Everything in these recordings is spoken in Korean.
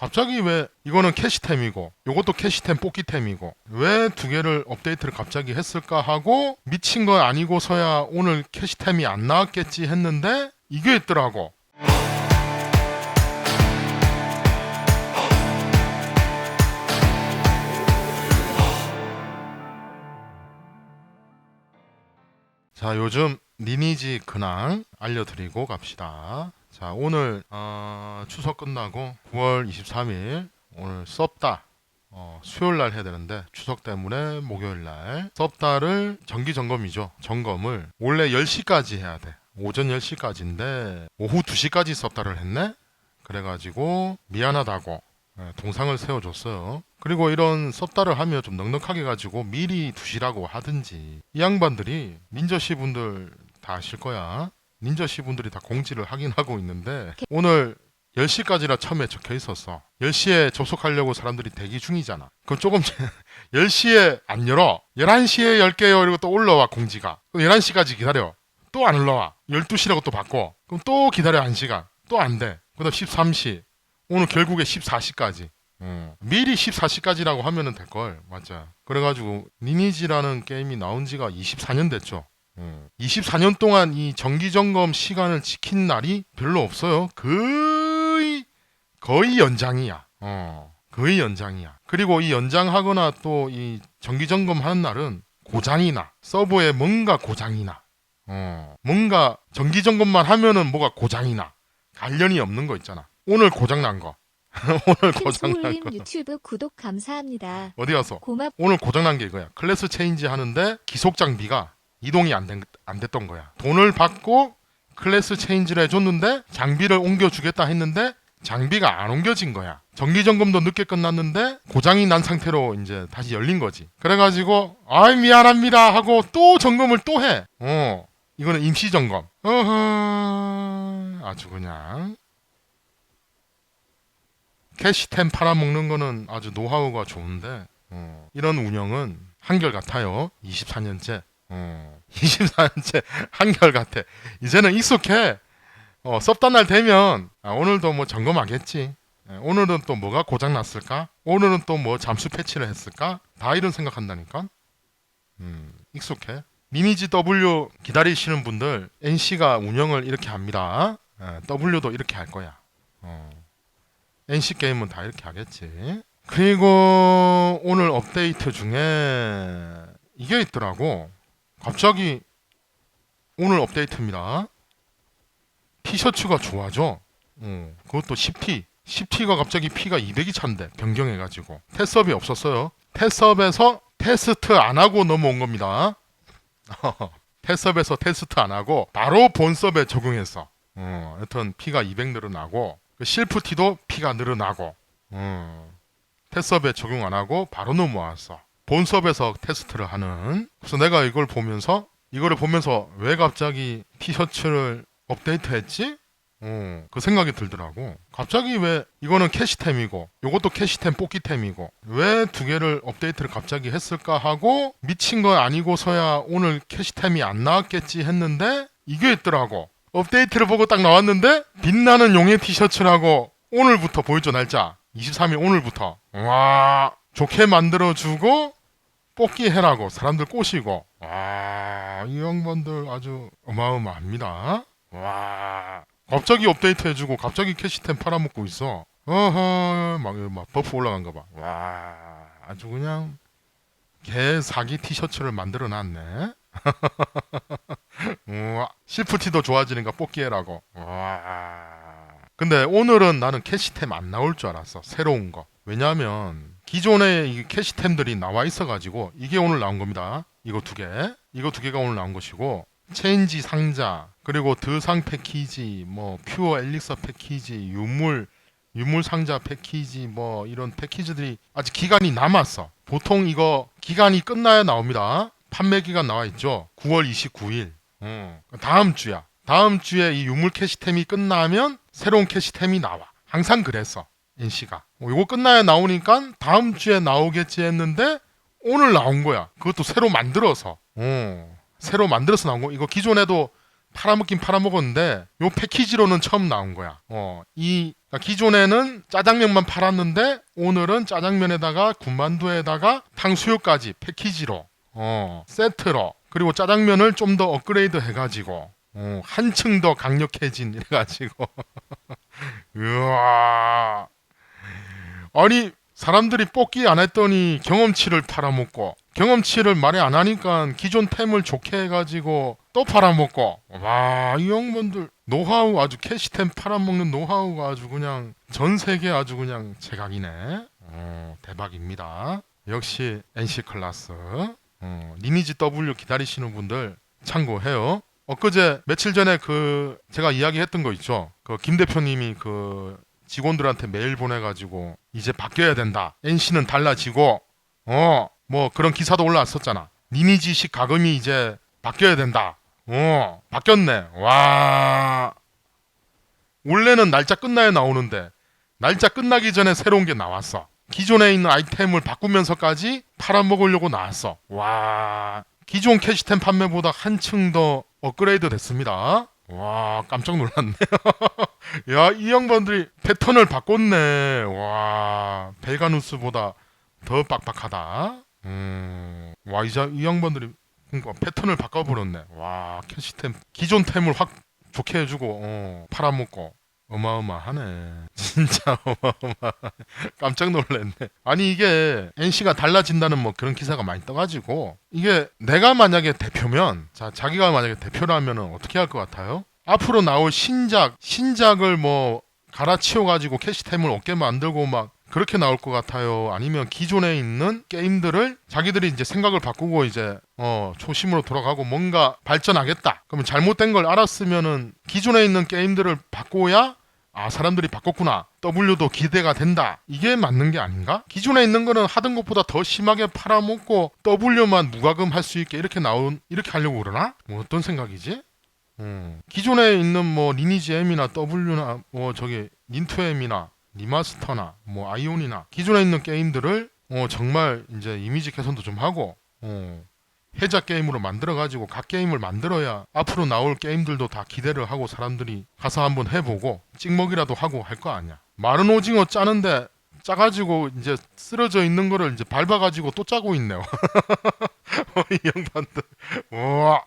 갑자기 왜 이거는 캐시템이고 요것도 캐시템 뽑기템이고 왜 두 개를 업데이트를 갑자기 했을까 하고 미친 건 아니고서야 오늘 캐시템이 안 나왔겠지 했는데 이게 있더라고. 자, 요즘 리니지 근황 알려드리고 갑시다. 자, 오늘 어, 추석 끝나고 9월 23일 오늘 썹다 어, 수요일 날 해야 되는데 추석 때문에 목요일 날 썹다를 정기 점검이죠. 점검을 원래 10시까지 해야 돼. 오전 10시까지인데 오후 2시까지 썹다를 했네. 그래가지고 미안하다고 예, 동상을 세워줬어요. 그리고 이런 섭다를 하면 좀 넉넉하게 가지고 미리 두시라고 하든지 이 양반들이 민저씨 분들 다 아실 거야. 민저씨 분들이 다 공지를 하긴 하고 있는데 오늘 10시까지라 처음에 적혀 있었어. 10시에 접속하려고 사람들이 대기 중이잖아. 그럼 조금 10시에 안 열어. 11시에 열게요. 이러고 또 올라와 공지가. 그럼 11시까지 기다려. 또 안 올라와. 12시라고 또 바꿔. 그럼 또 기다려 1시간. 또 안 돼. 그다음 13시. 오늘 결국에 14시까지. 어, 미리 14시까지라고 하면은 될 걸. 맞아. 그래가지고 리니지라는 게임이 나온 지가 24년 됐죠. 어, 24년 동안 이 정기 점검 시간을 지킨 날이 별로 없어요. 거의 거의 연장이야. 어, 거의 연장이야. 그리고 이 연장하거나 또 이 정기 점검하는 날은 고장이나 서버에 뭔가 고장이나 어, 뭔가 정기 점검만 하면은 뭐가 고장이나 관련이 없는 거 있잖아. 오늘 고장 난 거. 오늘 고장 난 거. 유튜브 구독 감사합니다. 어디 가서 고맙 오늘 고장 난 게 이거야. 클래스 체인지 하는데 기속 장비가 이동이 안, 된, 안 됐던 거야. 돈을 받고 클래스 체인지를 해줬는데 장비를 옮겨주겠다 했는데 장비가 안 옮겨진 거야. 정기 점검도 늦게 끝났는데 고장이 난 상태로 이제 다시 열린 거지. 그래가지고 아이 미안합니다 하고 또 점검을 또 해. 어 이거는 임시 점검. 어허 아주 그냥 캐시템 팔아먹는 거는 아주 노하우가 좋은데 어, 이런 운영은 한결 같아요. 24년째. 어, 24년째 한결같아. 이제는 익숙해. 어, 섭단 날 되면 아, 오늘도 뭐 점검하겠지. 예, 오늘은 또 뭐가 고장 났을까? 오늘은 또 뭐 잠수 패치를 했을까? 다 이런 생각한다니까. 음, 익숙해. 리니지 W 기다리시는 분들 NC가 운영을 이렇게 합니다. 예, W도 이렇게 할 거야. 어. NC 게임은 다 이렇게 하겠지. 그리고 오늘 업데이트 중에 이게 있더라고. 갑자기 오늘 업데이트입니다. 티셔츠가 좋아져. 어, 그것도 10T. 10T가 갑자기 P가 200이 찬대. 변경해가지고. 테스업이 없었어요. 테스업에서 테스트 안 하고 넘어온 겁니다. 테스업에서 테스트 안 하고 바로 본섭에 적용했어. 어, 여튼 P가 200 늘어나고 그 실프 T도 P가 늘어나고 어, 테스업에 적용 안 하고 바로 넘어왔어. 본섭에서 테스트를 하는. 그래서 내가 이걸 보면서 이거를 보면서 왜 갑자기 티셔츠를 업데이트했지? 어, 그 생각이 들더라고. 갑자기 왜 이거는 캐시템이고 요것도 캐시템 뽑기템이고 왜 두 개를 업데이트를 갑자기 했을까 하고 미친 건 아니고서야 오늘 캐시템이 안 나왔겠지 했는데 이게 있더라고. 업데이트를 보고 딱 나왔는데 빛나는 용의 티셔츠라고 오늘부터 보여줘 날짜 23일 오늘부터 와 좋게 만들어주고 뽑기 해라고 사람들 꼬시고. 와 이 양반들 아주 어마어마합니다. 와 갑자기 업데이트 해주고 갑자기 캐시템 팔아먹고 있어. 어허 막, 막 버프 올라간 거봐와 아주 그냥 개 사기 티셔츠를 만들어 놨네. 우와 시프티도 좋아지니까 뽑기 해라고. 와. 근데 오늘은 나는 캐시템 안 나올 줄 알았어. 새로운 거. 왜냐하면 기존에 이 캐시템들이 나와 있어가지고 이게 오늘 나온 겁니다. 이거 두 개. 이거 두 개가 오늘 나온 것이고 체인지 상자 그리고 드상 패키지 뭐 퓨어 엘릭서 패키지 유물 유물 상자 패키지 뭐 이런 패키지들이 아직 기간이 남았어. 보통 이거 기간이 끝나야 나옵니다. 판매 기간 나와 있죠? 9월 29일. 어, 다음 주야. 다음 주에 이 유물 캐시템이 끝나면 새로운 캐시템이 나와. 항상 그랬어 NC가. 어, 이거 끝나야 나오니까 다음 주에 나오겠지 했는데 오늘 나온 거야. 그것도 새로 만들어서. 어, 새로 만들어서 나온 거. 이거 기존에도 팔아먹긴 팔아먹었는데 요 패키지로는 처음 나온 거야. 어, 이 그러니까 기존에는 짜장면만 팔았는데 오늘은 짜장면에다가 군만두에다가 탕수육까지 패키지로 어, 세트로 그리고 짜장면을 좀 더 업그레이드 해가지고 어, 한층 더 강력해진 이래가지고. 으아 아니 사람들이 뽑기 안 했더니 경험치를 팔아먹고 경험치를 말이 안 하니까 기존 템을 좋게 해가지고 또 팔아먹고. 와이 형분들. 노하우 아주 캐시템 팔아먹는 노하우가 아주 그냥 전 세계 아주 그냥 제각이네. 어, 대박입니다. 역시 NC 클라스. 어, 리니지 W 기다리시는 분들 참고해요. 엊그제 며칠 전에 그 제가 이야기했던 거 있죠? 그 김 대표님이 그 직원들한테 메일 보내가지고 이제 바뀌어야 된다. NC는 달라지고 어 뭐 그런 기사도 올라왔었잖아. 리니지식 가금이 이제 바뀌어야 된다. 어 바뀌었네. 와 원래는 날짜 끝나야 나오는데 날짜 끝나기 전에 새로운 게 나왔어. 기존에 있는 아이템을 바꾸면서까지 팔아먹으려고 나왔어. 와 기존 캐시템 판매보다 한층 더 업그레이드 됐습니다. 와 깜짝 놀랐네. 야, 이 양반들이 패턴을 바꿨네. 와, 벨가누스보다 더 빡빡하다. 음, 와, 이, 자, 이 양반들이 그러니까 패턴을 바꿔버렸네. 와, 캐시템 기존 템을 확 좋게 해주고 어, 팔아먹고 어마어마하네. 진짜 어마어마. 깜짝 놀랐네. 아니 이게 NC가 달라진다는 뭐 그런 기사가 많이 떠가지고 이게 내가 만약에 대표면 자 자기가 만약에 대표라면은 어떻게 할 것 같아요? 앞으로 나올 신작 신작을 뭐 갈아치워 가지고 캐시템을 얻게 만들고 막 그렇게 나올 것 같아요. 아니면 기존에 있는 게임들을 자기들이 이제 생각을 바꾸고 이제 어 초심으로 돌아가고 뭔가 발전하겠다. 그러면 잘못된 걸 알았으면은 기존에 있는 게임들을 바꿔야 아 사람들이 바꿨구나. W도 기대가 된다. 이게 맞는 게 아닌가? 기존에 있는 거는 하던 것보다 더 심하게 팔아먹고 W만 무과금 할 수 있게 이렇게 나온 이렇게 하려고 그러나? 뭐 어떤 생각이지? 음. 기존에 있는 뭐 리니지 M이나 W나 뭐 저기 닌투 M이나 리마스터나 뭐 아이온이나 기존에 있는 게임들을 어 정말 이제 이미지 개선도 좀 하고 어 해자 게임으로 만들어 가지고 각 게임을 만들어야 앞으로 나올 게임들도 다 기대를 하고 사람들이 가서 한번 해보고 찍먹이라도 하고 할 거 아니야. 마른 오징어 짜는데 짜가지고 이제 쓰러져 있는 거를 이제 밟아가지고 또 짜고 있네요. 어, 이 양반들. 와,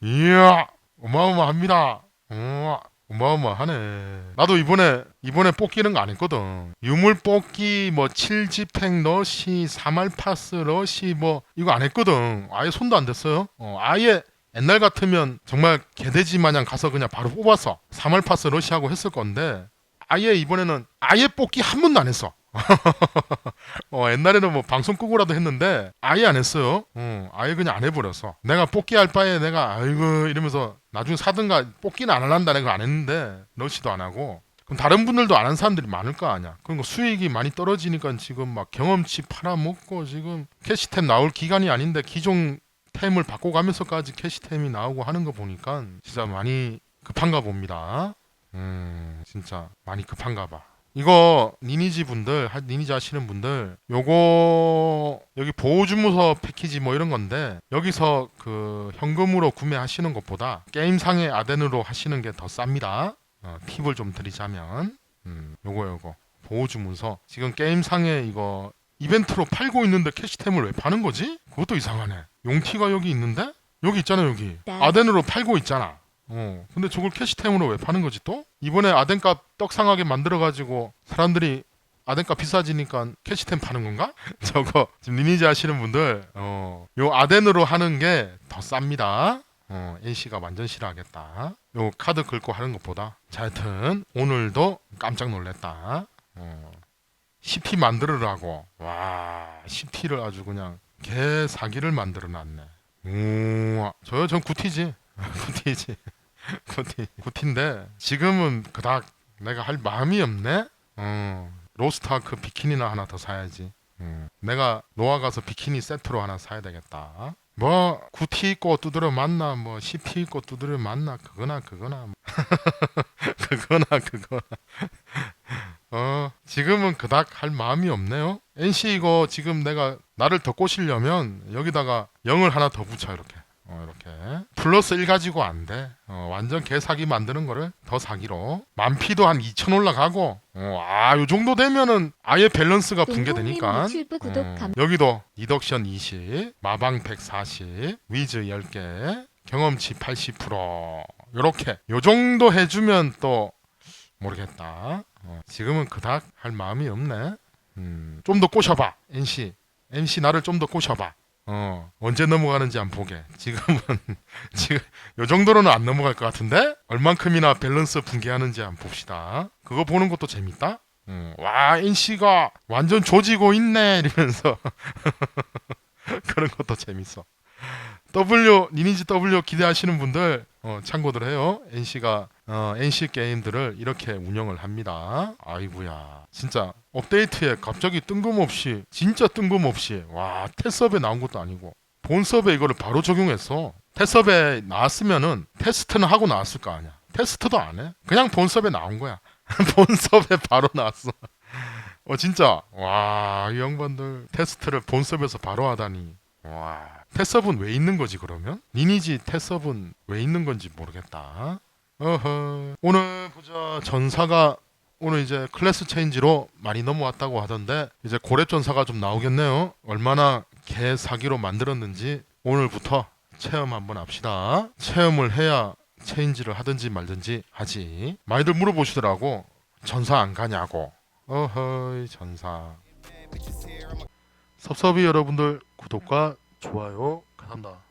이야, 어마어마합니다. 우와, 어마어마하네. 나도 이번에 이번에 뽑기는 거 안 했거든. 유물 뽑기 뭐 7지팩 러시, 3알 파스 러시 뭐 이거 안 했거든. 아예 손도 안 댔어요. 어, 아예 옛날 같으면 정말 개돼지 마냥 가서 그냥 바로 뽑았어. 3알 파스 러시하고 했을 건데 아예 이번에는 아예 뽑기 한 번도 안 했어. 어, 옛날에는 뭐 방송 끄고라도 했는데 아예 안 했어요. 어, 아예 그냥 안 해버렸어. 내가 뽑기 할 바에 내가 아이고 이러면서 나중에 사든가 뽑기는 안 할란다 내가 안 했는데 러시도 안 하고 그럼 다른 분들도 안 한 사람들이 많을 거 아니야. 그러니까 수익이 많이 떨어지니까 지금 막 경험치 팔아먹고 지금 캐시템 나올 기간이 아닌데 기존 템을 바꿔가면서까지 캐시템이 나오고 하는 거 보니까 진짜 많이 급한가 봅니다. 음, 진짜 많이 급한가 봐. 이거 니니지 분들, 하- 니니지 하시는 분들, 요거 여기 보호주무서 패키지 뭐 이런 건데 여기서 그 현금으로 구매하시는 것보다 게임상의 아덴으로 하시는 게 더 쌉니다. 어, 팁을 좀 드리자면, 음, 요거 요거 보호주문서 지금 게임상에 이거 이벤트로 팔고 있는데 캐시템을 왜 파는 거지? 그것도 이상하네. 용티가 여기 있는데 여기 있잖아 여기 네. 아덴으로 팔고 있잖아. 어. 근데 저걸 캐시템으로 왜 파는 거지 또? 이번에 아덴값 떡상하게 만들어가지고 사람들이 아덴값 비싸지니까 캐시템 파는 건가? 저거 지금 리니지 하시는 분들 어, 요 아덴으로 하는 게 더 쌉니다. 어, NC가 완전 싫어하겠다. 요 카드 긁고 하는 것보다. 자, 하여튼 오늘도 깜짝 놀랐다. 어, CP 만들으라고. 와, CP를 아주 그냥 개 사기를 만들어 놨네. 우와, 저요 전 구티지. 구티지. 구티. 구티인데 지금은 그닥 내가 할 마음이 없네. 어. 로스트아크 비키니나 하나 더 사야지. 음. 내가 노아 가서 비키니 세트로 하나 사야 되겠다. 뭐 구티 있고 두드려 맞나 뭐 CP 있고 두드려 맞나 그거나 그거나 뭐. 그거나 그거나 어 지금은 그닥 할 마음이 없네요 NC 이거 지금 내가 나를 더 꼬시려면 여기다가 0을 하나 더 붙여 이렇게 어, 이렇게 플러스 1 가지고 안 돼. 어, 완전 개사기 만드는 거를 더 사기로 만피도 한 2천 올라가고 어, 아, 요 정도 되면은 아예 밸런스가 동동님 붕괴되니까 어, 감 여기도 이덕션 20, 마방 140, 위즈 10개, 경험치 80% 요렇게 요 정도 해주면 또 모르겠다. 어, 지금은 그닥 할 마음이 없네. 음, 좀 더 꼬셔봐, NC. NC 나를 좀 더 꼬셔봐. 어, 언제 넘어가는지 안 보게. 지금은 지금 요 정도로는 안 넘어갈 것 같은데 얼만큼이나 밸런스 붕괴하는지 안 봅시다. 그거 보는 것도 재밌다. 음, 와 NC가 완전 조지고 있네 이러면서 그런 것도 재밌어. W 리니지 W 기대하시는 분들 어, 참고들 해요. NC가 어, NC 게임들을 이렇게 운영을 합니다. 아이구야, 진짜 업데이트에 갑자기 뜬금없이 진짜 뜬금없이 와 테스업에 나온 것도 아니고 본섭에 이거를 바로 적용했어. 테스업에 나왔으면은 테스트는 하고 나왔을 거 아니야. 테스트도 안 해. 그냥 본섭에 나온 거야. 본섭에 바로 나왔어. 어 진짜 와 이 양반들 테스트를 본섭에서 바로 하다니 와 테스업은 왜 있는 거지 그러면? 리니지 테스업은 왜 있는 건지 모르겠다. 어허. 오늘 보자. 전사가 오늘 이제 클래스 체인지로 많이 넘어왔다고 하던데 이제 고렙 전사가 좀 나오겠네요. 얼마나 개 사기로 만들었는지 오늘부터 체험 한번 합시다. 체험을 해야 체인지를 하든지 말든지 하지. 많이들 물어보시더라고. 전사 안 가냐고. 어허이 전사. 섭섭이 여러분들 구독과 좋아요. 감사합니다